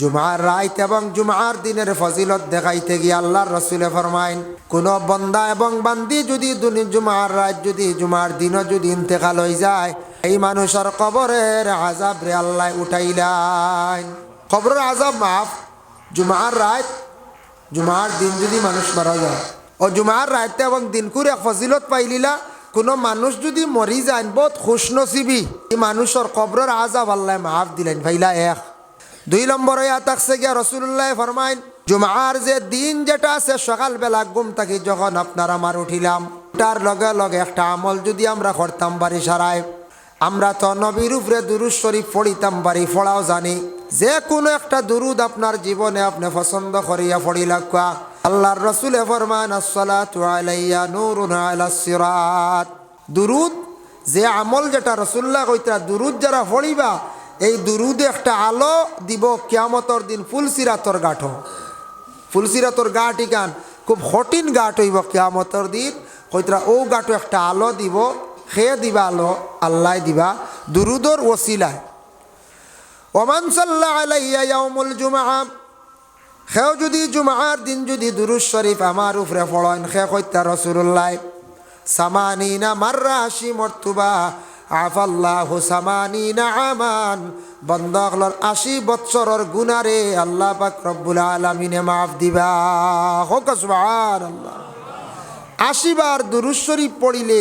জুমার রাইত এবং জুমার দিনের ফজিলত দেখাইতে গিয়ে আল্লাহর রসুলে ফরমাইন, কোন বন্দা এবং বান্দি যদি জুমার রাত যদি জুমার দিনও যদি ইন্তেকাল হয়ে যায়, এই মানুষের কবরের আজাব রে আল্লাহ উঠাইলাইন কবরের আজাব মাফ, জুমার রাত জুমার দিন যদি মানুষ মারা যায়, ও জুমার রাতে এবং দিন করে ফজিলত পাইলিলা, কোনো মানুষ যদি মরি যায়, বহুত খুশ নসিবি এই মানুষের কবরের আজাব আল্লাহ মাফ দিলেন, ভাইলা এক। দুই নম্বর নম্বরে থাকছে গিয়া রসুল্লাহ ফরমাইন, জুমার যে দিন যেটা আছে, সকালবেলা ঘুম থাকি যখন আপনার আমার উঠিলাম, তার লগে লগে একটা আমল যদি আমরা করতাম বাড়ি সারায় আমরা তো নবীর উপরে দুরুদ শরীফ পড়িতাম বাড়ি পড়াও জানি। যে কোনো একটা দুরুদ আপনার জীবনে আপনি পছন্দ করিয়া পড়িলা কুয়া আল্লাহর রসুলে ফরমান আলাইয়া নূরুন আলা সিরাত। দুরুদ, যে আমল যেটা রসুল্লাহ কইতা, দুরুদ যারা পড়িবা এই দুরুদে একটা আলো দিব কিয়ামতর দিন ফুলসিরাতর গাঠ। ফুলসিরাতর গাঠ ইকান খুব কঠিন গাঠ হইব কিয়ামতর দিন। কইতরা ও গাঠো একটা আলো দিব খেয়ে দিবা আলো, আল্লাহ দিবা দুরুদর ওসিলায়। ওমান সাল্লাহ আলাইয়া ইয়াউমুল জুমআ, সেও যদি জুমার দিন যদি দুরুজ শরীফ আমার উপরে পড়েন, সে কইতা রসুল্লাহ সামানিনা মাররা আশি মর্তুবা আফাল্লাহু সামানিনা আমান। বন্ধকলর আশি বৎসরর গুনারে আল্লাহ পাক রব্বুল আলামিনে মাফ দিবা। হোক সুবহানাল্লাহ। আশি বার দুরুজ শরীফ পড়িলে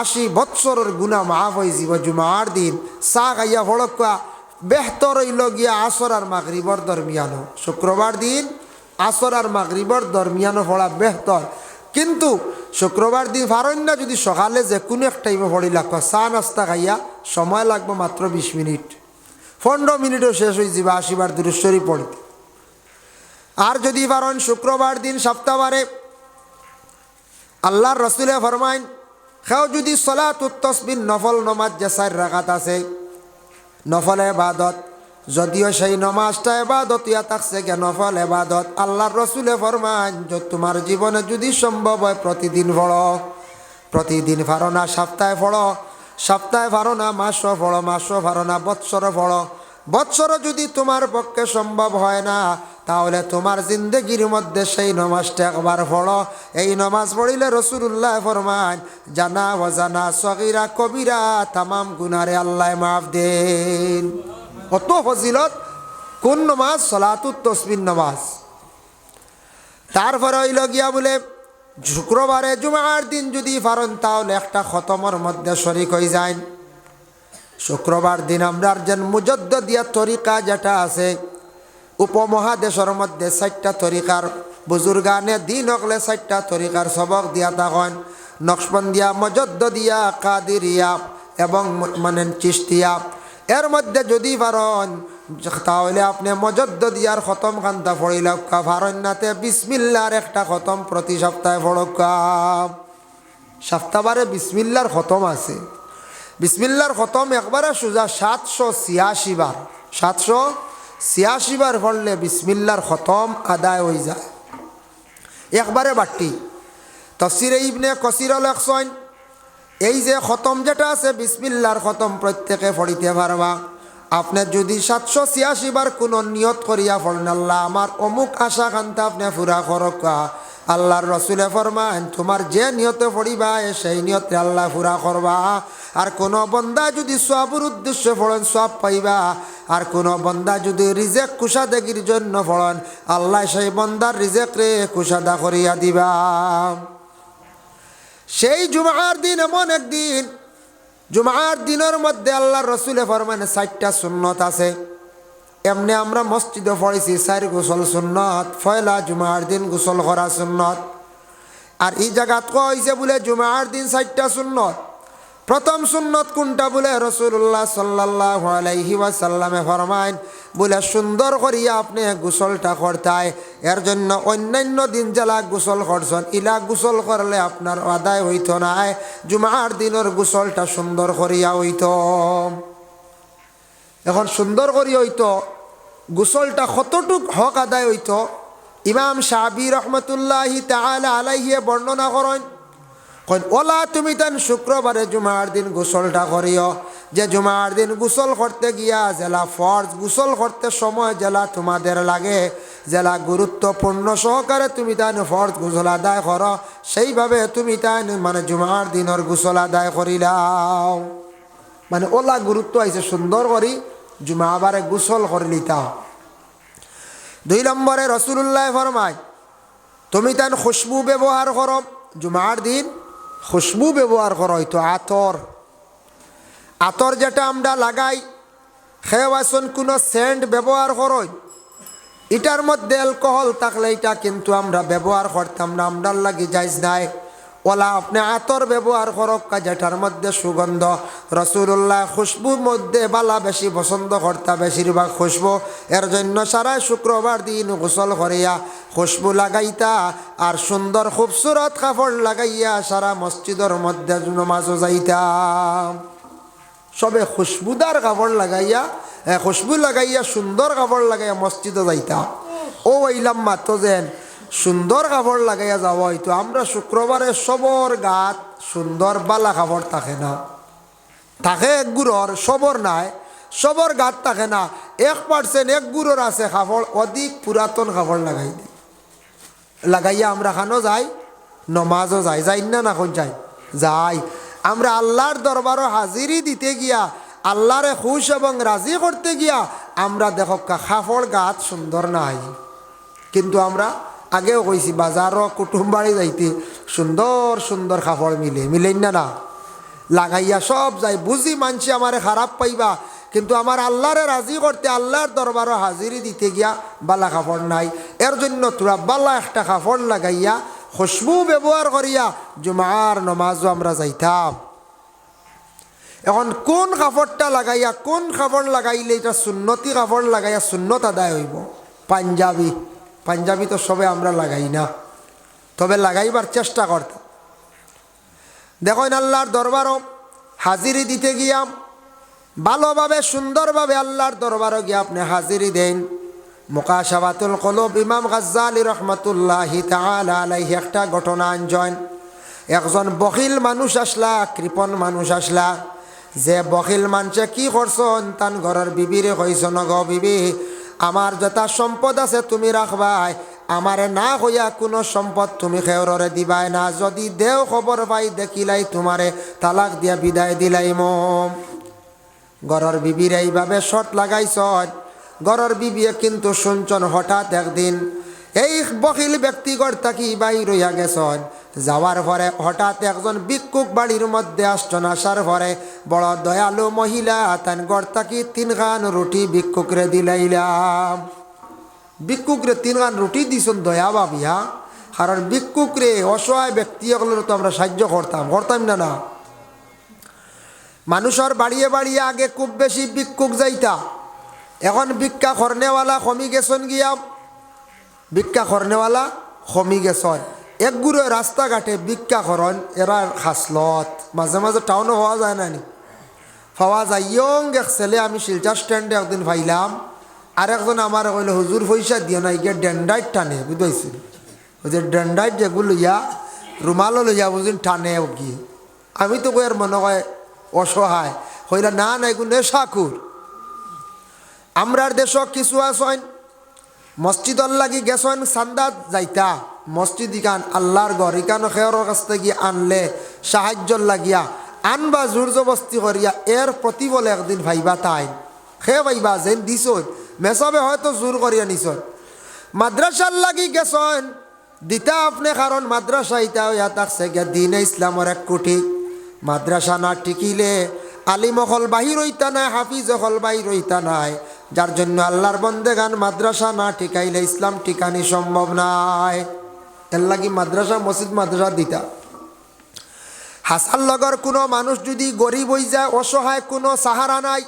আশি বৎসরের গুণা মাফ হয়ে যাব জুমার দিন। চা খাইয়া ফড়কা বেহতর হইল গিয়া আসর আর মাগরিবর দরমিয়ানো শুক্রবার দিন আসর আর মাগরিবর দরমিয়ানো পড়া বেহতর। কিন্তু শুক্রবার দিন ফারণ না যদি সকালে যে কোনো এক টাইমে পড়ি লাগবে চা নাস্তা খাইয়া সময় লাগবে মাত্র বিশ মিনিট। পনেরো মিনিটও শেষ হয়ে যাবে আশিবার দূরেশ্বরী পড়িতে। আর যদি পারেন শুক্রবার দিন সপ্তাহবারে, আল্লাহর রসুলে ফরমাইন সেও যদি সলাত তসবিন নফল নমাজ চার রাখাত আছে, নফল এবাদত যদিও সেই নমাজটা এবাদত, ইয়া থাকছে গে নফল এবাদত। আল্লাহর রসুলে ফরমান, যে তোমার জীবনে যদি সম্ভব হয় প্রতিদিন পড়ো প্রতিদিন ফারো না সপ্তাহে পড়ো সপ্তাহে ফারো না মাসও পড়ো মাসও ফারো না বৎসরও পড়ো বৎসর যদি তোমার পক্ষে সম্ভব হয় না, তাহলে তোমার জিন্দগির মধ্যে সেই নমাজটা একবার পড়ো এই নমাজ পড়িলে রসুল্লাহ ফরমান, জানা, অজানা, সগিরা, কবিরা, তামাম গুনারে আল্লাহ মাফ দেন। কত ফজিলত? কোন নমাজ? সলাতুত তসবিন নমাজ। তারপরে হইল গিয়া বলে, শুক্রবারে জুমার দিন যদি পারেন, তাহলে একটা খতমর মধ্যে শরিক হয়ে যায় শুক্রবার দিন আমরা যেন মুজদ্দ দিয়া তরিকা যেটা আছে, উপমহাদেশের মধ্যে চারটা তরিকার, বুজুর্গানে দিন হকলে চারটা তরিকার সবক দিয়া তখন নকশবন্দিয়া মজদ্দ দিয়া কাদিরিয়া এবং মানে চিস্তিয়া এর মধ্যে যদি পারেন, তাহলে আপনি মজদ্দ দিয়ার খতম খান্তা পড়িলকা ফারণ্যাতে বিসমিল্লার একটা খতম প্রতি সপ্তাহে পড়কা সপ্তাহবারে বিসমিল্লার খতম আছে। বিসমিল্লার খতম একবারে সোজা সাতশো ছিয়াশি বার। সাতশো ছিয়াশি বার পড়লে বিসমিল্লার খতম আদায় হয়ে যায়। একবারে বাট্টি তফসিরে ইবনে কসির লেখসইন এই যে খতম যেটা আছে, বিসমিল্লার খতম প্রত্যেকে পড়িতে পারবা। আপনার যদি সাতশো ছিয়াশি বার কোনো নিয়ত করিয়া পড়েন, আল্লাহ আমার অমুক আশা কান্তা আপনি ফুরা করকা। আল্লাহর রসুলে ফরমান তোমার যে নিয়তে পড়িবা সেই নিয়তে আল্লাহ ফুরা করবা। আর কোনো বন্দা যদি সবর উদ্দেশ্যে পড়েন সব পাইবা। আর কোনো বন্দা যদি রিজেক কুষাদেগির জন্য পড়েন, আল্লাহ সেই বন্দার রিজেক রে কুষাদা করিয়া দিবা। সেই জুমার দিন এমন একদিন, জুমার দিনের মধ্যে আল্লাহর রসুলে ফরমানে ষাটটা সুন্নত আছে। এমনি আমরা মসজিদে পড়েছি, চার গোসল সুন্নত ফয়লা জুমার দিন গোসল করা সুন্নত। আর এই জায়গাত কইছে বলে জুমার দিন ষাটটা সুন্নত? প্রথম সুন্নত কোনটা বলে রসুল্লাহ সাল্লাহ আলাইহি ওয়াসাল্লামে ফরমাইন বলে সুন্দর করিয়া আপনি গোসলটা করতায়, এর জন্য অন্যান্য দিন জেলা গোসল করছেন, ইলা গোসল করলে আপনার আদায় হইত নাই জুমার দিনের গোসলটা সুন্দর করিয়া হইত। এখন সুন্দর করি হইত, গোসলটা কতটুক হক আদায় হইতো, ইমাম সাহাবি রহমতুল্লাহি তাহলে আলাইহিয়ে বর্ণনা করেন কইন, ওলা তুমি তেন শুক্রবারে জুমার দিন গোসলটা করিও। যে জুমার দিন গোসল করতে গিয়া জেলা ফর্জ গোসল করতে সময় জেলা তোমাদের লাগে। জেলা গুরুত্বপূর্ণ সহকারে তুমি তাই ফর্জ গোসল আদায় করো। সেইভাবে তুমি তাই মানে জুমার দিনের গোসল আদায় করিলাও। মানে ওলা গুরুত্ব আইছে সুন্দর করি জুমা আবারে গোসল করে লিতাও দুই নম্বরে রসুল্লাহ ফরমায়, তুমি তান খুশবু ব্যবহার করো জুমার দিন খুশবু ব্যবহার করা হয়তো আতর। আতর যেটা আমরা লাগাই খেয়ে কোনো সেন্ট ব্যবহার করই এটার মধ্যে অ্যালকোহল থাকলে এটা কিন্তু আমরা ব্যবহার করতাম না, আমরার লাগে যাইজ নাই। ওলা আপনি আতর ব্যবহার করক যেটার মধ্যে সুগন্ধ। রসুল্লাহ খুশবুর মধ্যে বালা বেশি পছন্দ করতা বেশিরভাগ খুশবু। এর জন্য সারা শুক্রবার দিন গোসল করিয়া খুশবু লাগাইতা, আর সুন্দর খুবসুরত কাপড় লাগাইয়া সারা মসজিদের মধ্যে নমাজও যাইতাম সবে খুশবুদার কাপড় লাগাইয়া খুশবু লাগাইয়া, সুন্দর কাপড় লাগাইয়া মসজিদে যাইতা। ও ওইলাম মাত্র যেন সুন্দর কাপড় লাগাইয়া যাব হয়তো আমরা শুক্রবারে সবর গাত সুন্দর বালা কাপড় থাকে না। থাকে এক গুড়র, সবর নাই। সবর গাত থাকে না। এক পার্সেন্ট এক গুড়র আছে কাপড়, অধিক পুরাতন কাপড় লাগাই দিই লাগাইয়া আমরা খানো যাই, নমাজও যাই যাই না না কোন যাই? যাই। আমরা আল্লাহর দরবারও হাজিরি দিতে গিয়া, আল্লাহরে খুশ এবং রাজি করতে গিয়া, আমরা দেখো কাপড় গাত সুন্দর নাই। কিন্তু আমরা আগেও কইছি বাজারও কুটুম বাড়ি যাইতে সুন্দর সুন্দর কাপড় মিলে। মিলেন না না? লাগাইয়া সব যাই বুঝি মানছি আমারে খারাপ পাইবা, কিন্তু আমার আল্লাহরে রাজি করতে আল্লাহর দরবারও হাজিরি দিতে গিয়া বালা কাপড় নাই। এর জন্য তোরা বালা একটা কাপড় লাগাইয়া খুশবু ব্যবহার করিয়া জুমার নমাজও আমরা যাইতাম। এখন কোন কাপড়টা লাগাইয়া, কোন কাপড় লাগাইলে এটা সুন্নতি কাপড় লাগাইয়া সুন্নত আদায় হইব? পাঞ্জাবি। পাঞ্জাবি তো সবে আমরা লাগাই না। তবে লাগাইবার চেষ্টা করতাম দেখেন আল্লাহর দরবারও হাজিরি দিতে গিয়াম ভালোভাবে, সুন্দরভাবে আল্লাহর দরবারও গিয়ে আপনি হাজিরি দেন। মোকাশাবাতুল কলব, ইমাম গাজ্জালি রহমতুল্লাহি আলাইহি একটা ঘটনা আনজন। একজন বখিল মানুষ আসলা কৃপন মানুষ আসলা। যে বখিল মানুষে কি করছন? তান ঘরের বিবিরে কইস নগ বিবি আমার যথা সম্পদ আছে তুমি রাখবাই। আমারে না হইয়া কোনো সম্পদ তুমি খেয়রে দিবাই না। যদি দেও খবর পাই, দেখিলাই তোমারে তালাক দিয়া বিদায় দিলাই মম গরর বিবির এইভাবে শট লাগাইছ। গরর বিবিয়ে কিন্তু শুনছন হঠাৎ একদিন, এই বকিল ব্যক্তিগর তাকি বাই রইয়া গেছন। যাওয়ার পরে হঠাৎ একজন ভিক্ষুক বাড়ির মধ্যে আসছন আসার পরে বড় দয়ালু মহিলা তান গড় তাকি তিন খান রুটি ভিক্ষুকরে দিলাইলাম। ভিক্ষুকরে তিন খান রুটি দিছন দয়া বাবিয়া কারণ ভিক্ষুকরে অসহায় ব্যক্তিগুলোর তো আমরা সাহায্য করতাম। করতাম না না। মানুষের বাড়িয়ে বাড়িয়ে আগে খুব বেশি ভিক্ষুক যাইতা। এখন ভিক্ষা খরনেওয়ালা কমি গেছন গিয়া ভিক্ষা খরনেওয়ালা কমি গেছন। এক গুড়ো রাস্তাঘাটে ভিক্ষা খরণ এরা খাসলত। মাঝে মাঝে টাউনও হওয়া যায় না নি। পাওয়া যায়। ইয়ং এক ছেলে, আমি শিলচার স্ট্যান্ডে একদিন পাইলাম। আর একজন আমার কইলে, হুজুর, পয়সা দিয়ে না গিয়ে ডেন্ডাইট টানে। বুঝতে ওই যে ডেন্ডাইট যেগুলো লইয়া রুমালও লইয়া বুঝিন, টানে গিয়ে আমি তো কই, আর মনে হয় অসহায়। হইলা না না, এগুলো নেশাকুর আমরার দেশ কিছু আসন মসজিদর লাগি গেছন, সান্দাত যাইতা। মসজিদ ইকান আল্লাহর ঘর, ইকান খেয়র কাছ থেকে আনলে সাহায্য লাগিয়া, আনবা জোর জবস্তি করিয়া এর প্রতিবলে একদিন ভাইবা তাই সে ভাইবা, যেন দিছ মেসবে হয়তো জোর করিয়া নিছ মাদ্রাসার লাগি গেছন, দিতা আপনি কারণ মাদ্রাসা ইতা হইয়া থাকছে গিয়া দিন ইসলামর এক কোটি মাদ্রাসা না টিকিলে, আলিম হল বাহির হইতা নাই, হাফিজ হল বাহির হইতা নাই। যার জন্য আল্লাহর বন্দেগান মাদ্রাসা না টিকাইলে ইসলাম টিকানি সম্ভব নাই। এর লাগি মাদ্রাসা, মসজিদ, মাদ্রাসা দিতা। হাসান লগর কোনো মানুষ যদি গরিব হই যায়, অসহায় কোনো সাহারা নাই,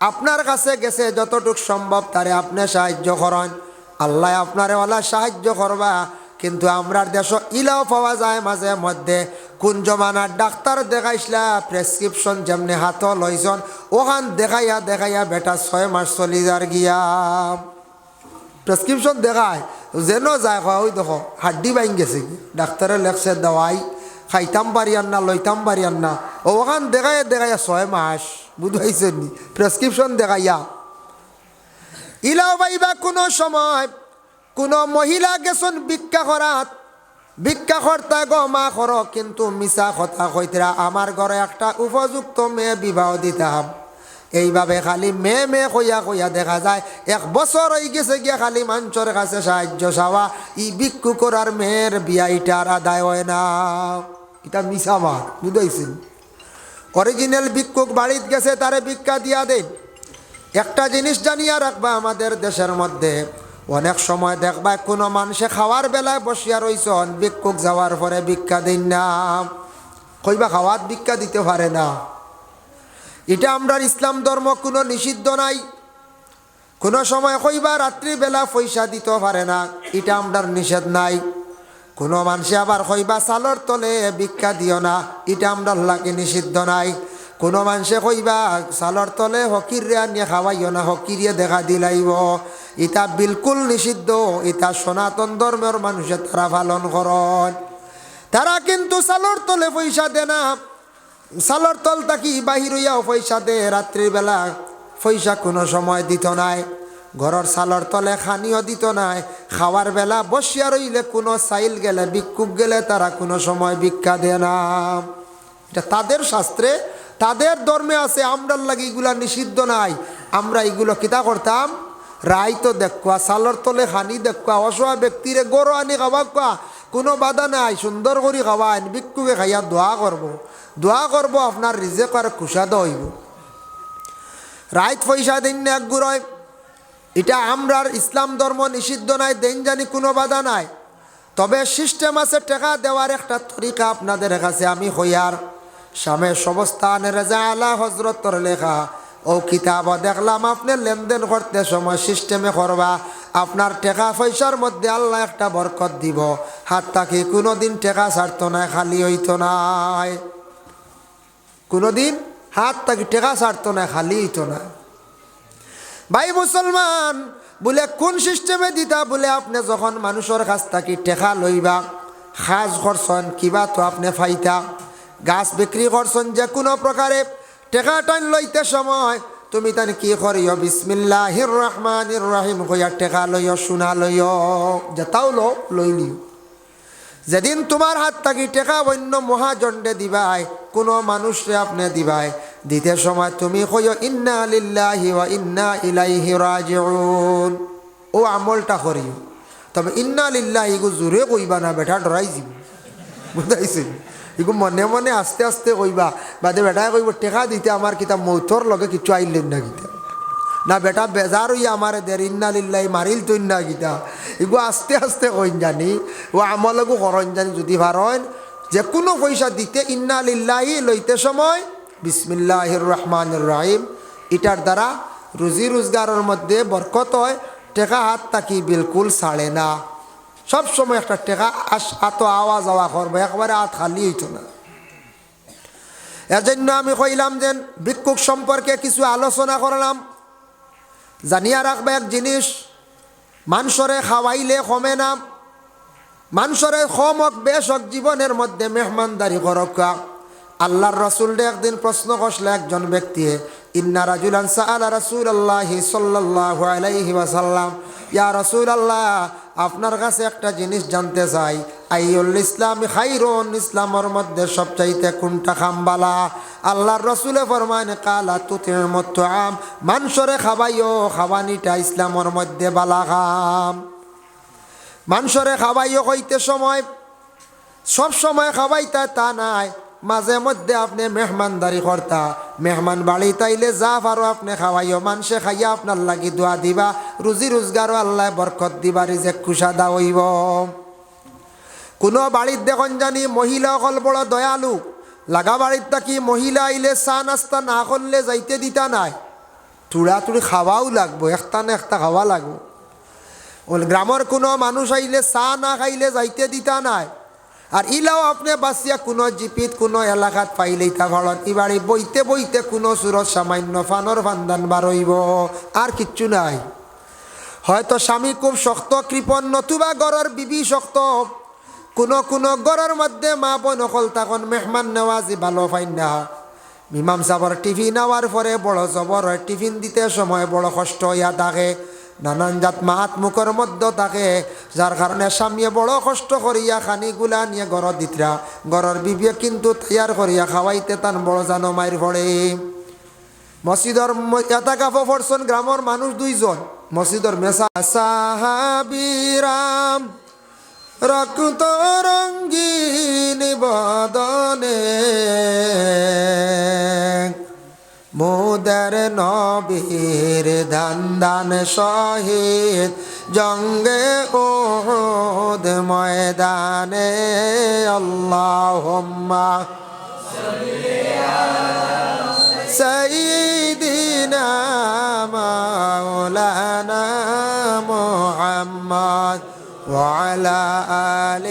আপনার কাছে গেছে যতটুক সম্ভব, তারে আপনি সাহায্য করেন। আল্লাহ আপনারে ওলা সাহায্য করবা, কিন্তু আমরার দেশ ইলাও পাওয়া যায় মাঝে মধ্যে। কোন জমানার ডাক্তার দেখাইছিলা প্রেসক্রিপশন যেমনি হাত লইছন ওখান দেখাইয়া দেখাইয়া বেটা ছয় মাস চলি যার গিয়া। প্রেসক্রিপশন দেখায়। যেন যায় কয়, ওই দেখো হাড্ডি বাইন গেছে। ডাক্তারে লেখছে দওয়াই খাইতাম পারিয়ান না লইতাম পারিয়ান না ওখান দেখাইয়া দেখাইয়া ছয় মাস বুঝাইছেন নি? প্রেসক্রিপশন দেখাইয়া। ইলাও পাইবা কোনো সময় কোনো মহিলা গেছন ভিক্ষা করাত ভিক্ষা কর্তা গো মা কর কিন্তু মিছা কথা কইতরা আমার ঘরে একটা উপযুক্ত মেয়ে বিবাহ দিতাম এইভাবে খালি মেয়ে মেয়ে কইয়া কইয়া দেখা যায়। এক বছর হয়ে গেছে গিয়া খালি মানুষের কাছে সাহায্য চাওয়া। ই ভিক্ষু করার মেয়ের বিয়া ইটার আদায় হয় না। এটা মাত, বুঝাইছেন? অরিজিনাল ভিক্ষুক বাড়িত গেছে, তারে ভিক্ষা দিয়া দেন। একটা জিনিস জানিয়া রাখবা আমাদের দেশের মধ্যে। অনেক সময় দেখবা কোনো মানুষে খাওয়ার বেলায় বসিয়া রইছন, ভিক্ষুক যাওয়ার পরে ভিক্ষা দিন না। কইবা খাওয়ার ভিক্ষা দিতে পারে না। এটা আমরা ইসলাম ধর্ম, কোনো নিষিদ্ধ নাই। কোনো সময় কইবা রাত্রিবেলা পয়সা দিতে পারে না, এটা আমরার নিষেধ নাই। কোনো মানুষে আবার কইবা সালর তলে ভিক্ষা দিও না, এটা আমরা লাগে নিষিদ্ধ নাই। কোনো মানুষে কইবা সালর তলে হকিরে আনিয়ে খাওয়াইও না হকিরিয়ে দেখা দিলাইব। ইটা বিলকুল নিষিদ্ধ ইটা সনাতন ধর্মের মানুষে তারা পালন করন। তারা কিন্তু সালর তলে পয়সা দে না। সালর তল তাকি বাহির হইয়াও পয়সা দে, রাত্রির বেলা পয়সা কোনো সময় দিত নাই। ঘরের সালর তলে খানিও দিত নাই। খাওয়ার বেলা বসিয়া রইলে কোনো সাইল গেলে, ভিক্ষুক গেলে তারা কোনো সময় ভিক্ষা দেয় না। এটা তাদের শাস্ত্রে, তাদের ধর্মে আছে, আমরার লাগে এগুলা নিষিদ্ধ নাই। আমরা এগুলো কিতা করতাম? রায় তো দেখুয়া সালর তলে খানি দেখুয়া, অসহায় ব্যক্তিরে গরু আনি খাওয়া কোনো বাধা নাই সুন্দর করে খাওয়াইন ভিক্ষুকে খাইয়া দোয়া করব। দোয়া করব আপনার রিজেক আর কুশাদ হইব। রাইত পয়সা দিন না গুড়য় এটা আমরার ইসলাম ধর্ম নিষিদ্ধ নাই, দেন জানি কোনো বাধা নাই। তবে সিস্টেম আছে, টাকা দেওয়ার একটা তরিকা আপনাদের কাছে আমি হইয়ার স্বামী সমস্তান রেজা আলা হজরতর লেখা। ও কিতাব দেখলাম, আপনি লেনদেন করতে সময় সিস্টেমে করবা। আপনার টাকা পয়সার মধ্যে আল্লাহ একটা বরকত দিব। হাত তাকে কোনো দিন টাকা ছাড়তো না, খালি হইতো নাই কোনোদিন হাত তাকে টাকা ছাড়তো না, খালি হইতো না। ভাই মুসলমান, বলে কোন সিস্টেমে দিতা? বলে আপনি যখন মানুষের কাছ থাকি টেকা লইবা সাজ করছেন, কিবা তো আপনি ফাইতা। গাছ বিক্রি করছেন যে কোনো প্রকারে, টেকা টাইন লইতে সময় তুমি তান কি করিও? বিসমিল্লাহির রহমানির রহিম। কইয়া টেকা লইও সোনা লইও যেটাও লো, লই লইলিও যেদিন তোমার হাত থাকি টেকা, অন্য মহাজণ্ডে দিবাই, কোনো মানুষরে আপনি দিবাই। দিতে সময় তুমি কইও, ইন্না লিল্লাহি ওয়া ইন্না ইলাইহি রাজিউন। ও আমলটা করিও। তবে ইন্না লিল্লাহি ইগু জোরে কইবা না, বেটা ডরাই যাব বুঝাইছে। ইগু মনে মনে আস্তে আস্তে কইবা, বাদে বেটাই কইব, টেকা দিতে আমার কিতা মৌথর লগে কিছু আইলেন না কিতা? না বেটা, বেজার হইয়া আমার দের ইন্না লিল্লাই মারিল তুই না গীতা এগু আস্তে আস্তে কইন জানি, ও আমলগু করন জানি, যদি ভারন যে কোনো পয়সা দিতে ইন্না লিল্লাহি লইতে সময় বিসমিল্লাহির রহমানির রহিম এটার দ্বারা রুজি রোজগারের মধ্যে বরকত হয়, টেকা হাত তাকি বিলকুল ছাড়ে না। সব সময় একটা টেকা আস, আত আওয়া যাওয়া করব, একবারে আত খালি হইতো না। এর জন্য আমি কইলাম যে, ভিক্ষুক সম্পর্কে কিছু আলোচনা করলাম। জানিয়া রাখবে এক জিনিস, মানুষরে খাওয়াইলে কমে না। হোক, বেশ হোক, জীবনের মধ্যে মেহমানদারি করকা। আল্লাহর রসুল একদিন প্রশ্ন করলে একজন ব্যক্তি, ইন্না রাজুলান আল্লাহ রাসূল আল্লাহি সাল্লাল্লাহু আলাইহি ওয়াসাল্লাম। ইয়া রাসূল আল্লাহ আপনার কাছে একটা জিনিস জানতে চাই। আইউল ইসলাম খাইরুন, ইসলামের মধ্যে সবচাইতে কোনটা খামবালা? আল্লাহর রসুলে ফরমানে কালা তুতির মতো আম মানুষরে খাবাইও খাবানিটা ইসলামের মধ্যে বালা খাম। মানুষরে খাবাইও কইতে সময়, সব সময় খাবাইতা তা নাই, মাঝে মধ্যে আপনি মেহমানদারি করতা। মেহমান বাড়ি তাইলে যা পারো আপনি খাওয়াইও। মানুষে খাইয়া আপনার লাগি দোয়া দিবা। রুজি রোজগারও আল্লাহ বরকত দিবা, রিজেক খুশা দা হইব কোনো বাড়ির দেখুন জানি মহিলা অকল বড় দয়ালু। লাগা বাড়ির থাকি মহিলা আইলে চা নাস্তা না করলে যাইতে দিতা নাই। তুড়া তুড়ি খাওয়াও লাগবো একটা না একটা খাওয়া লাগবো। গ্রামের কোনো মানুষ আইলে চা না খাইলে যাইতে দিতা নাই। আর ইলাও আপনি বাসিয়া কোনো জিপিত, কোনো এলাকাত পাইলেই তা ঘৰত বইতে বইতে কোনো সুরত সামান্য ফানর ফান্দান বারইব। আর কিচ্ছু নাই। হয়তো স্বামী খুব শক্ত, কৃপণ, নতুবা গড়ের বিবি শক্ত। কোনো কোনো ঘরের মধ্যে মা বোন অকল তখন মেহমান নেওয়াজি ভালো পাইন না মিমাম সাবর টিফিন নেওয়ার পরে বড় জবর হয়। টিফিন দিতে সময় বড় কষ্ট হইয়া থাকে নানান জাত মাত মুখের মধ্য থাকে যার কারণে স্বামীয়ে বড় কষ্ট করিয়া খানিগুলা নিয়ে ঘর দিতরা ঘরের বিবিয়ে কিন্তু তৈয়ার করিয়া খাওয়াইতে তান বড় জানো মায়ের পড়ে মসজিদর এটা কাপড় পড়ছেন গ্রামের মানুষ দুইজন। মসজিদর মেসা সাহাবিরাম রক্ত রঙ্গিন বদনে মোদের নবীর ধান দান শহীদ জঙ্গে ওদ ময়দানে আল্লাহুম্মা سيدنا مولانا محمد وعلى آل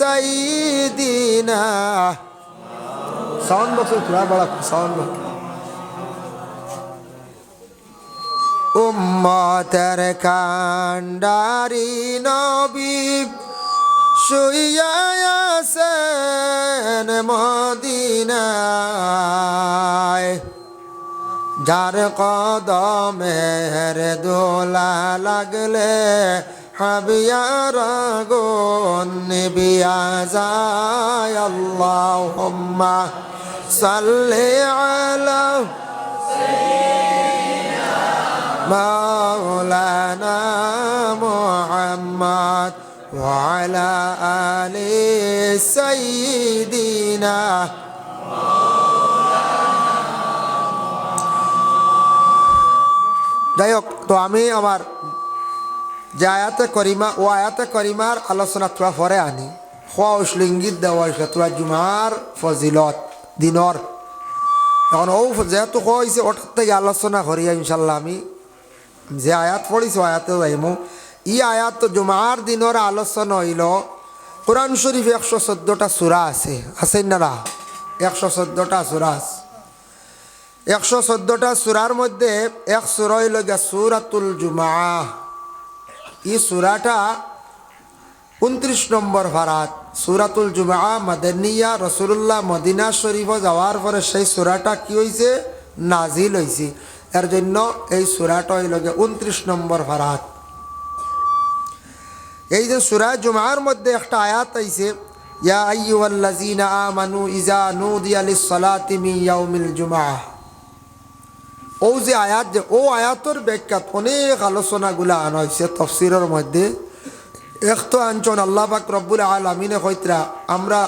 سيدنا সাউন্ড বক্স থোড়া বড় সাউন্ড বক্স উম্মতের কান্ডারি নবী শুয়াছেন মদিনায়। যার কদমের দোলা লাগলে হাবিয়ার নিবিয়া যায়। আল্লাহুম্মা সাল্লি আলা مولانا محمد وعلى آل سيدنا যাই হোক তো আমি আমার যে আয়াতে করিমা ও আয়াতে করিমার আলোচনা তোরা পরে আনি খোয়া উসল ইঙ্গিত দেওয়া হয়েছিল তোরা জুমার ফজিলত দিনর এখন ও যেহেতু হয়েছে ওটার থেকে আলোচনা করিয়া ইনশাল্লাহ আমি যে আয়াত পড়িছ আয়াতে যাইমু। ই আয়াত তো জুমার দিনের আলোচনা হইল। কোরআন শরীফ একশো চোদ্দোটা সুরা আছে। আছেন না একশো চোদ্দোটা সুরা আছে। একশো চোদ্দোটা সুরার মধ্যে এক সুরা হইল গিয়া সুরাতুল জুমা। ই সুরাটা উনত্রিশ নম্বর ভারাত সুরাতুল জুমা মাদানিয়া রসুল্লাহ মদিনা শরীফ যাওয়ার পরে সেই সুরাটা কি হয়েছে নাজিল হয়েছে এর জন্য এই সুরাটা হইল গিয়ে উনত্রিশ নম্বর ভারাত এই যে সুরা জুমার মধ্যে একটা আয়াত আইছে, ইয়া ইজা ও যে আয়াত যে, ও ব্যাখ্যাত অনেক মধ্যে। এক তো আল্লাহ আমরা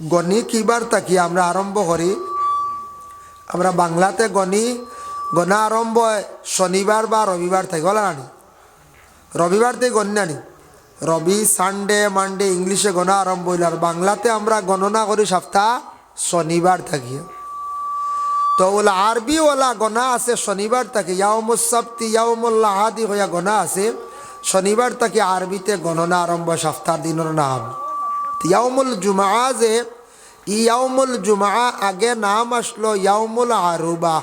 গণি কিবার তাকি আমরা আরম্ভ করি। আমরা বাংলাতে গণি গণা আরম্ভ হয় শনিবার বা রবিবার থেকে বলা নানি? রবিবার থেকে গণনানি রবি সানডে মানডে ইংলিশে গণা আরম্ভ হইল আর বাংলাতে আমরা গণনা করি সপ্তাহ শনিবার থাকি তো ওলা আরবি ওলা গণা আছে, শনিবার থাকে ইয়ামুল সপ্তি ইয়ামুল্লাহ আদি হইয়া গণা আছে, শনিবার থেকে আরবিতে গণনা আরম্ভ সপ্তাহ দিনের নাম। ইয়ামুল জুমা যে ইয়ামুল জুমা আগে নাম আসলো ইয়ামুল আরুবা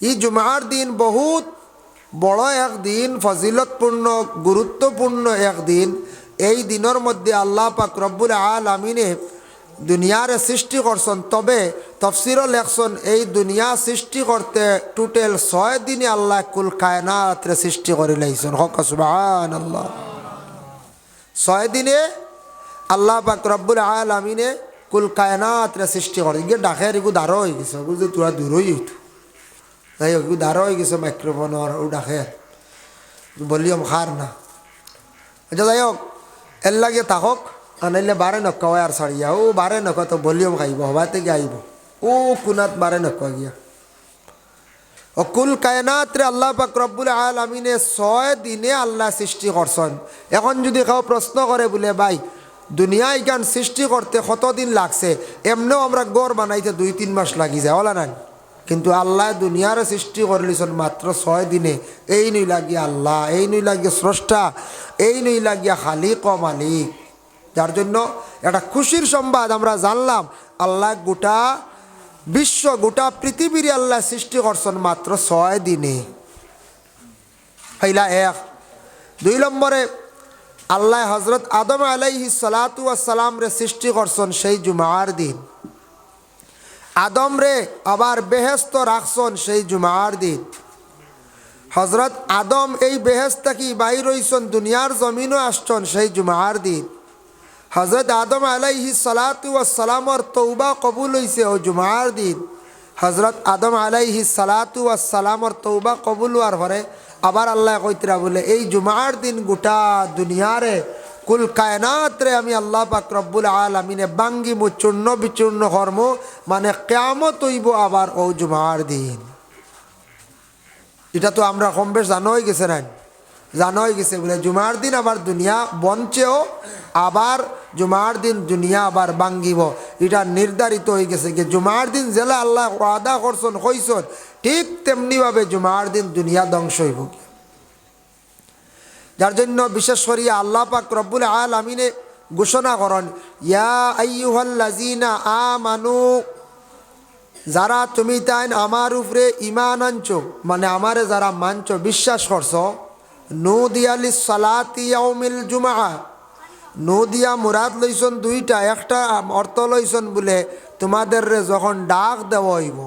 এই জুমার দিন বহুত বড় একদিন ফজিলতপূর্ণ, গুরুত্বপূর্ণ একদিন এই দিনের মধ্যে আল্লাহ পাক রব্বুল আল আমিনে দুনিয়ারে সৃষ্টি করছেন। তবে তফসিরও লেখছেন, এই দুনিয়া সৃষ্টি করতে টোটেল ছয় দিনে আল্লাহ কুল কায়নাতরে সৃষ্টি করে লাইছেন। হক আল্লাহ ছয় দিনে আল্লাহ পাক রব্বুল আল আমিনে কুল কায়নাতরে সৃষ্টি করে। গিয়ে ডাকের এগু দাঁড়ো হয়ে গেছে। বুঝলি, তোরা দূরই হইতো। যাই হোক দাঁড়ো হয়ে গেছে মাইক্রোফোনের ডাকের ভলিউম খার না আচ্ছা যাই হোক, এর লাগে তাহক আনাইলে বারে হয় আর ছাড়িয়া ও বারে নক্কা তো ভলিউম খাইব হবা থেকে আইব ও কুনাত বারে নক্কা গিয়া। অকুল কায়নাতরে আল্লাহ পাক রব্বুল আলমিনে ছয় দিনে আল্লাহ সৃষ্টি করছেন। এখন যদি কেউ প্রশ্ন করে বলে, ভাই দুনিয়া ইগান সৃষ্টি করতে কতদিন লাগছে? এমনিও আমরা গড় বানাইতে দুই, তিন মাস লাগি যায় ওলা নাই? কিন্তু আল্লাহ দুনিয়ার সৃষ্টি করলিছেন মাত্র ছয় দিনে। এই নই লাগিয়া আল্লাহ, এই নই লাগিয়া স্রষ্টা, এই নই লাগিয়া খালিক ও মালিক। যার জন্য একটা খুশির সংবাদ আমরা জানলাম, আল্লাহ গোটা বিশ্ব, গোটা পৃথিবীর আল্লাহ সৃষ্টি করছেন মাত্র ছয় দিনে। ফাইলা এক। দুই নম্বরে, আল্লাহ হজরত আদম আলাইহি সালাতু সালাম রে সৃষ্টি করছেন সেই জুমার দিন। আদম রে, আবার বেহেস্ত রাখছন সেই জুমার দিন। হজরত আদম এই বেহেস্ত কি বাইর হইছন দুনিয়ার জমিনও আসছন সেই জুমার দিন। হজরত আদম আলাইহি সালাতু সালামর তৌবা কবুল হইছে ও জুমার দিন। হজরত আদম আলাইহি সালাতু সালামর তৌবা কবুল হওয়ার পরে আবার আল্লাহ কইতরা বলে, এই জুমার দিন গোটা দুনিয়ারে কুল কায়নাত রে আমি আল্লাহ পাক রব্বুল আলমিনে বাঙ্গিমু চূর্ণ বিচূর্ণ কর্ম মানে কেমত হইব আবার ও জুমার দিন। এটা তো আমরা কম বেশ জানো হয়ে গেছে না? জানো হয়ে গেছে, বলে জুমার দিন আবার দুনিয়া বঞ্চেও, আবার জুমার দিন দুনিয়া আবার বাঙ্গিব। এটা নির্ধারিত হয়ে গেছে যে জুমার দিন জেলা আল্লাহ আদা করছন কইসন ঠিক তেমনিভাবে জুমার দিন দুনিয়া ধ্বংস হইব যার জন্য বিশেষ করিয়া আল্লাহ পাক রব্বুল আল আমিনে ঘোষণা করেন, ইয়া আইয়ুহাল্লাজিনা আমানু, যারা তুমি তাই আমার উপরে ইমান আনছো মানে আমারে যারা মানছো, বিশ্বাস করছ নু দিয়ালি সালাতি ইয়াউমিল জুমা নু দিয়া মুরাদ লইছন দুইটা, একটা অর্থ লইছন বলে তোমাদের যখন ডাক দেওয়া হইব,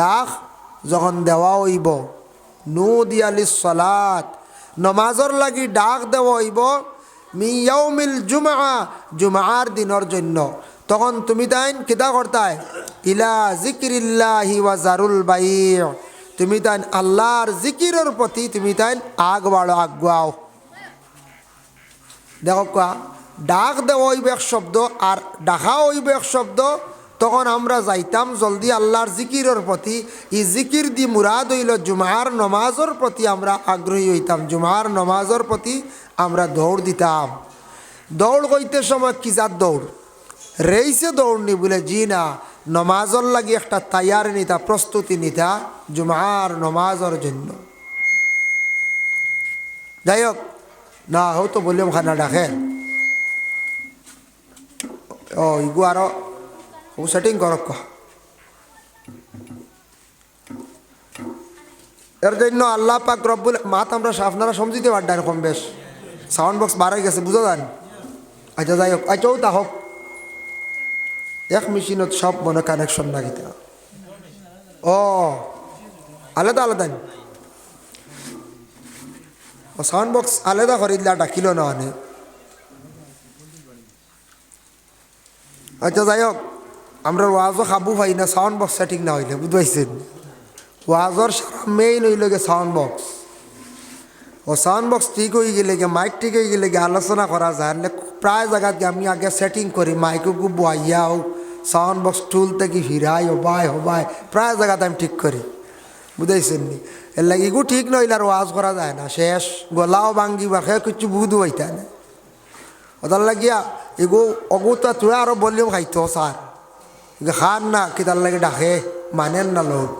ডাক যখন দেওয়া হইব নু দিয়ালি সালাত নমাজর লাগি ডাক দেওয়া হইব মিয়াউমিল জুমা জুমার দিনের জন্য। তখন তুমি তাইন কিতা করতায় ইলা জিকিরিল্লাহি ওয়া জারুল বাই তুমি তাইন আল্লাহর জিকিরের প্রতি তুমি তাইন আগ বাড়ো আগুয়াও। দেখো কোয়া, ডাক দেওয়া হইবে এক শব্দ আর ডাকা হইবে এক শব্দ। তখন আমরা যাইতাম জলদি আল্লাহর জিকিরের প্রতি। ই জিকির দি মুরাদ হইল জুমার নমাজের প্রতি আমরা আগ্রহী হইতাম। জুমার নমাজের প্রতি আমরা দৌড় দিতাম। দৌড় কইতে সময় কিজার দৌড়? রেইসে দৌড় নি বলে, জি না, নমাজর লাগি একটা তায়ার নিতা, প্রস্তুতি নিতা জুমার নমাজের জন্য। যাই হোক না, হয়তো বললাম খানা ডাকে ও, ইগু আরও ও সেটিং করক এর জন্য আল্লাহ পাক রব্বুল মাত আমরা আপনারা সমঝিতে পারডান কম বেশ সাউন্ড বক্স বাড়াই গেছে বুঝা যান আচ্ছা যাই হোক আচ্ছাও তা হোক এক মেশিনত সব মনে কানেকশন নাগিতে ও আলাদা আলাদা সাউন্ড বক্স আলাদা করে দিলে ডাকিল না আনে আচ্ছা যাই হোক আমরা ওয়াজও খাব পাই না সাউন্ড বক্স সেটিং না হইলে বুঝবাইছেন ওয়াজর মেইন হইল গে সাউন্ড বক্স ও সাউন্ড বক্স ঠিক হয়ে গেলে গে মাইক ঠিক হয়ে গেলে গে আলোচনা করা যায়। প্রায় জায়গাত গে আমি আগে সেটিং করি মাইকও বয়াও সাউন্ড বক্স টুল থেকে হিরাই হবাই হবাই প্রায় জায়গাতে আমি ঠিক করি। বুঝাইছেন নি? এর লাগে ইগু ঠিক নইলে আর ওয়াজ করা যায় না, শেষ। গলাও ভাঙ্গিবা, সে কিছু বুধ হইতা না। ওটার লাগিয়া এগো অগু তো তুই আরও বললিও খাইতো, স্যার। খান না কি তার লাগে ডাকে মানেন না লোক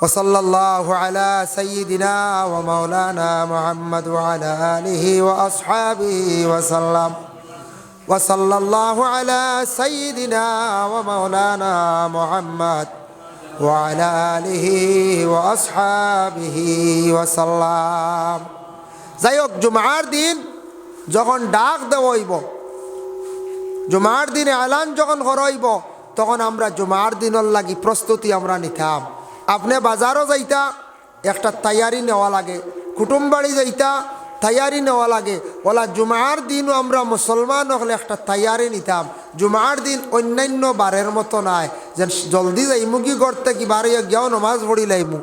وصلى الله على سيدنا ومولانا محمد وعلى آله وأصحابه وسلم وصلى الله على سيدنا ومولانا محمد وعلى آله وأصحابه وسلم যাই হোক জুমার দিন যখন ডাক দেওয়াইব জুমার দিনে এলান যখন করাইব তখন আমরা জুমার দিনের লাগি প্রস্তুতি আমরা নিতাম। আপনি বাজারও যাইতা, একটা তায়ারি নেওয়া লাগে। কুটুম বাড়ি যাইতা তায়ারি নেওয়া লাগে। ওলা জুমার দিনও আমরা মুসলমান হলে একটা তায়ারি নিতাম। জুমার দিন অন্যান্য বারের মতো নাই। যে জলদি যাইমু কি করতে, কি বারে গিয়াও নমাজ পড়ি লাইমু।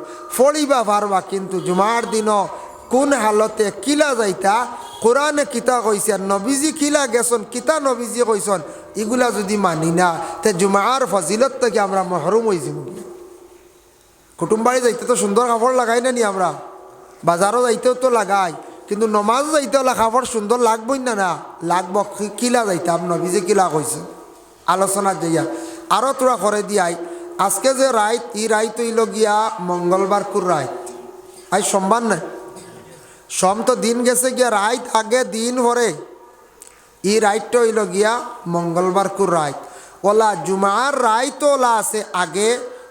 পারবা কিন্তু জুমার দিনও কোন হালতে কিলা যাইতা কোরআনে কিতা কইছে, আর নবীজি কিলা গেছন, কিতা নবীজি কইছন এগুলা যদি মানি না, তে জুমার ফজিলত থেকে আমরা মহরুম হয়ে যাব। কুটুম বাড়ি যাইতে তো সুন্দর কাপড় লাগাই না নি আমরা? বাজারও যাইতেও তো লাগাই, কিন্তু নমাজ যাইতে হলে কাপড় সুন্দর লাগবই না না? লাগব কিলা যাইতাম, নবীজি কিলা কইছে? আলোচনার যাইয়া আরও তোরা করে দিয়াই, আজকে যে রাইত ই রাইত হইল গিয়া মঙ্গলবার কুর রাইত। আজ সোমবার নাই সোম তো দিন গেছে গিয়া, রাইত আগে দিন ভরে। ই রাইটটা হইল গিয়া মঙ্গলবার কুর রাইত। ওলা জুমার রাইত ওলা আছে আগে,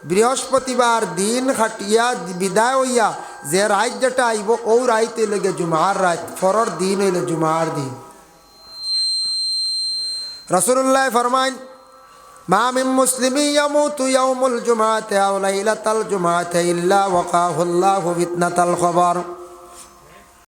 বৃহস্পতিবার দিন খাটিয়া বিদায় হইয়া যে রাত যেটা আইব ও রাইতে লেগে জুমার রাত ফরর দিন হইলে জুমার দিন। রসুল্লাহ ফরমাইন, মা মিন মুসলিমি ইয়ামুতু ইয়াউমুল জুমাআতি আও লাইলাতাল জুমাআতি ইল্লা ওয়াকাহুল্লাহু ফিতনাতাল খবর।